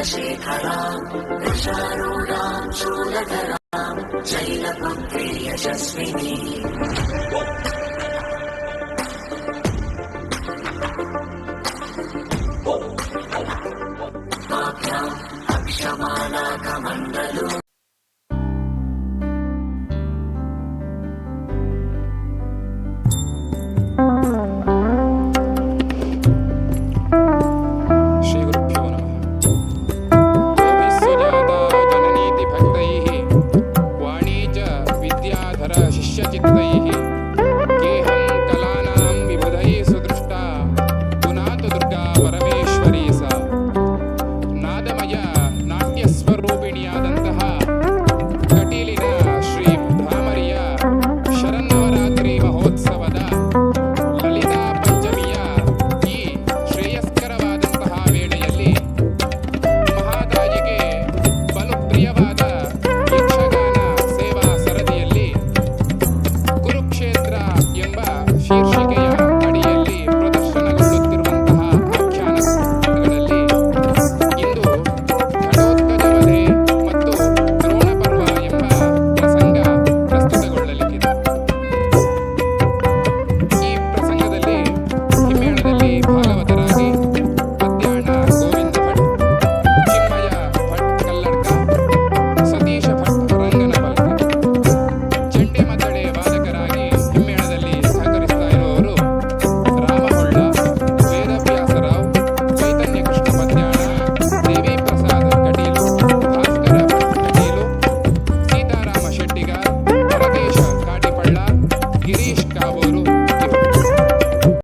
చంద్రశేఖరాం దశారూఢాం శూలధరాం శైలపుత్రి యశస్విని అక్షమాలా కమండలు शिष्यचित्तैः केऽहं कलानां विबधैः सुदृष्टा पुनातु दुर्गा परमेश्वरी सा नादमय नाट्यस्वरूपिणियाದಂತಹ ಕಟೀಲಿನ ಶ್ರೀ ಭ್ರಾಮರಿಯ ಶರನ್ನವರಾತ್ರಿ ಮಹೋತ್ಸವದ ಲಲಿತಾ ಪಂಚಮಿಯ ಈ ಶ್ರೇಯಸ್ಕರವಾದಂತಹ ವೇಳೆಯಲ್ಲಿ ಮಹಾತಾಜಿಗೆ ಬಲು ಪ್ರಿಯವಾದ